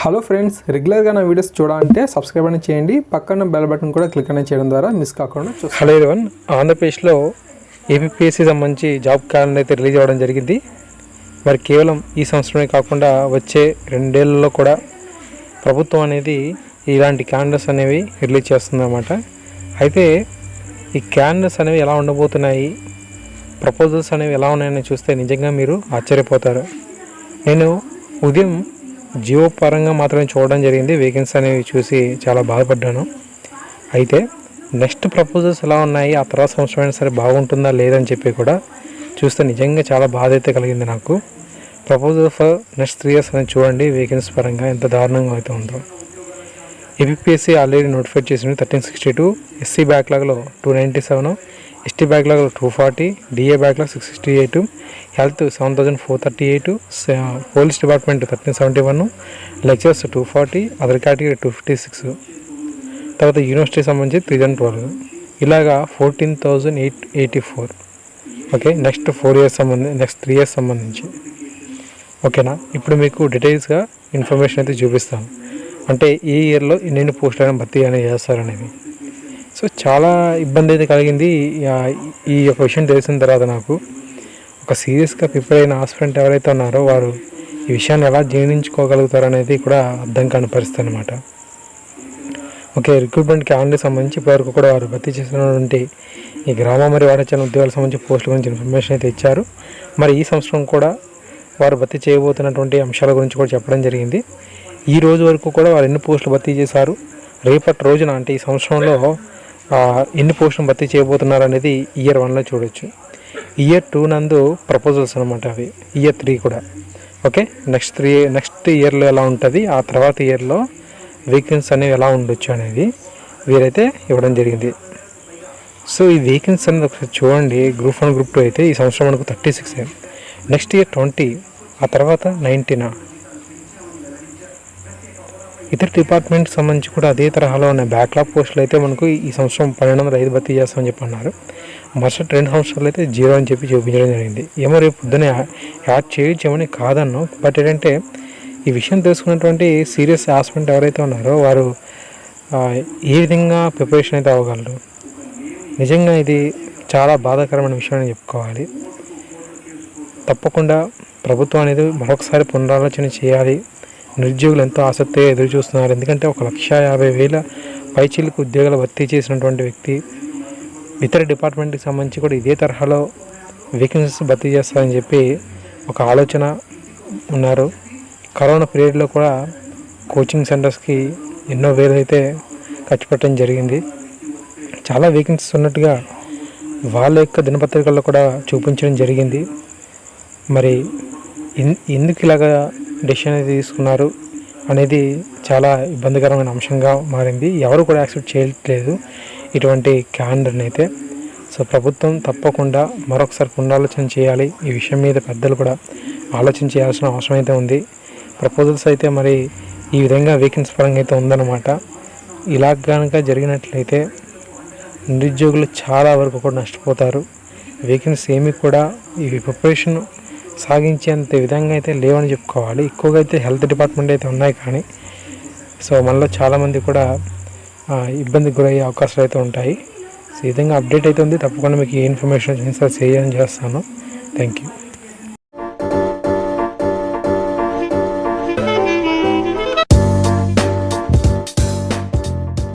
Hello friends రెగ్యులర్గా నా videos చూడాలంటే సబ్స్క్రైబ్ అని చేయండి. పక్కన బెల్ బటన్ కూడా క్లిక్ అనేది చేయడం ద్వారా మిస్ కాకుండా హలో ఇరవన్ ఆంధ్రప్రదేశ్లో ఏపీఎస్సి సంబంధించి జాబ్ క్యాలెండర్ అయితే రిలీజ్ అవ్వడం జరిగింది. మరి కేవలం ఈ సంవత్సరమే కాకుండా వచ్చే రెండేళ్ళలో కూడా ప్రభుత్వం అనేది ఇలాంటి క్యాలెండర్స్ అనేవి రిలీజ్ చేస్తుందన్నమాట అయితే ఈ క్యాలెండర్స్ అనేవి ఎలా ఉండబోతున్నాయి? ప్రపోజల్స్ అనేవి ఎలా ఉన్నాయని చూస్తే నిజంగా మీరు ఆశ్చర్యపోతారు. నేను ఉదయం జియో పరంగా మాత్రమే చూడడం జరిగింది. వేకెన్సీ అనేవి చూసి చాలా బాధపడ్డాను. అయితే నెక్స్ట్ ప్రపోజల్స్ ఎలా ఉన్నాయి? ఆ తర్వాత సంవత్సరం అయినా సరే బాగుంటుందా? లేదని చెప్పి కూడా చూస్తే నిజంగా చాలా బాధ అయితే కలిగింది నాకు. Proposal for next three years అనేది చూడండి. వేకెన్సీ పరంగా ఎంత దారుణంగా అయితే ఉందో. ఏపీఎస్సీ ఆల్రెడీ నోటిఫై చేసింది థర్టీన్ సిక్స్టీ టూ ఎస్సీ బ్యాక్లాగ్లో టూ నైంటీ సెవెన్ ఎస్టీ బ్యాగ్లో two forty DA backlog six sixty eight health seven thousand four thirty eight police department thirteen seventy one lectures two forty other category two fifty six తర్వాత university సంబంధించి three thousand twelve ఇలాగా fourteen thousand eight eighty four okay next four years సంబంధించి next three years సంబంధించి. ఓకేనా? ఇప్పుడు మీకు డీటెయిల్స్గా information అయితే చూపిస్తాను. అంటే ఈ ఇయర్లో ఎన్ని పోస్టులను భర్తీ అనేది చేస్తారనేది. సో చాలా ఇబ్బంది అయితే కలిగింది. ఈ యొక్క విషయం తెలిసిన తర్వాత నాకు ఒక సీరియస్గా ప్రిపేర్ అయిన ఆస్పిరెంట్ ఎవరైతే ఉన్నారో వారు ఈ విషయాన్ని ఎలా జీర్ణించుకోగలుగుతారు అనేది కూడా అర్థం కాని పరిస్థితి అనమాట ఓకే రిక్రూట్మెంట్ క్యాలెండర్ సంబంధించి ఇప్పటివరకు కూడా వారు భర్తీ చేసినటువంటి ఈ గ్రామ మరియు వాడచన ఉద్యోగాల సంబంధించి పోస్టుల గురించి ఇన్ఫర్మేషన్ అయితే ఇచ్చారు. మరి ఈ సంవత్సరం కూడా వారు భర్తీ చేయబోతున్నటువంటి అంశాల గురించి కూడా చెప్పడం జరిగింది. ఈ రోజు వరకు కూడా వారు ఎన్ని పోస్టులు భర్తీ చేశారు? రేపటి రోజున అంటే ఈ సంవత్సరంలో ఎన్ని పోస్టులు భర్తీ చేయబోతున్నారు అనేది ఇయర్ వన్లో చూడొచ్చు. ఇయర్ టూ నందు ప్రపోజల్స్ అనమాట అవి. ఇయర్ త్రీ కూడా. ఓకే? నెక్స్ట్ త్రీ నెక్స్ట్ ఇయర్లో ఎలా ఉంటుంది? ఆ తర్వాత ఇయర్లో వేకెన్సీ అనేవి ఎలా ఉండొచ్చు అనేది వీరైతే ఇవ్వడం జరిగింది. సో ఈ వేకెన్సీ అనేది ఒకసారి చూడండి. గ్రూప్ వన్ గ్రూప్ టూ అయితే ఈ సంవత్సరం మనకు thirty six. Next year twenty ఆ తర్వాత నైన్టీనా? ఇతర డిపార్ట్మెంట్ సంబంధించి కూడా అదే తరహాలో ఉన్న బ్యాక్లాగ్ పోస్టులు అయితే మనకు ఈ సంవత్సరం పన్నెండు వందల ఐదు భర్తీ చేస్తామని చెప్పి అన్నారు. మరుసటి రెండు సంవత్సరాలు అయితే జీరో అని చెప్పి చూపించడం జరిగింది. ఏమో రేపు పొద్దున యాడ్ చేయించామని కాదన్నాం. బట్ ఏంటంటే ఈ విషయం తెలుసుకున్నటువంటి సీరియస్ హాస్పిటల్ ఎవరైతే ఉన్నారో వారు ఏ విధంగా ప్రిపరేషన్ అయితే అవ్వగలరు? నిజంగా ఇది చాలా బాధాకరమైన విషయం అని చెప్పుకోవాలి. తప్పకుండా ప్రభుత్వం అనేది మరొకసారి పునరాలోచన చేయాలి. నిరుద్యోగులు ఎంతో ఆసక్తిగా ఎదురు చూస్తున్నారు ఎందుకంటే ఒక లక్ష యాభై వేల పైచీలకు ఉద్యోగాలు భర్తీ చేసినటువంటి వ్యక్తి ఇతర డిపార్ట్మెంట్కి సంబంధించి కూడా ఇదే తరహాలో వేకెన్సీస్ భర్తీ చేస్తారని చెప్పి ఒక ఆలోచన ఉన్నారు. కరోనా పీరియడ్లో కూడా కోచింగ్ సెంటర్స్కి ఎన్నో వేలైతే ఖర్చు పెట్టడం జరిగింది. చాలా వేకెన్సీస్ ఉన్నట్టుగా వాళ్ళ యొక్క దినపత్రికల్లో కూడా చూపించడం జరిగింది. మరి ఎందుకు ఇలాగా డెసిషన్ అనేది తీసుకున్నారు అనేది చాలా ఇబ్బందికరమైన అంశంగా మారింది. ఎవరు కూడా యాక్సెప్ట్ చేయట్లేదు ఇటువంటి క్యాలెండర్ని అయితే సో ప్రభుత్వం తప్పకుండా మరొకసారి పునరాలోచన చేయాలి. ఈ విషయం మీద పెద్దలు కూడా ఆలోచన చేయాల్సిన అవసరం అయితే ఉంది. ప్రపోజల్స్ అయితే మరి ఈ విధంగా వేకెన్సీ పరంగా అయితే ఉందన్నమాట. ఇలా కనుక జరిగినట్లయితే నిరుద్యోగులు చాలా వరకు కూడా నష్టపోతారు. వేకెన్సీ ఏమి కూడా ఈ ప్రిపరేషన్ సాగించేంత విధంగా అయితే లేవని చెప్పుకోవాలి. ఎక్కువగా అయితే హెల్త్ డిపార్ట్మెంట్ అయితే ఉన్నాయి కానీ సో మనలో చాలామంది కూడా ఇబ్బంది ఇబ్బందికి గురయ్యే అవకాశాలు అయితే ఉంటాయి. సో ఈ విధంగా అప్డేట్ అయితే ఉంది. తప్పకుండా మీకు ఏ ఇన్ఫర్మేషన్ వచ్చినా చేయాలని చేస్తాను. Thank you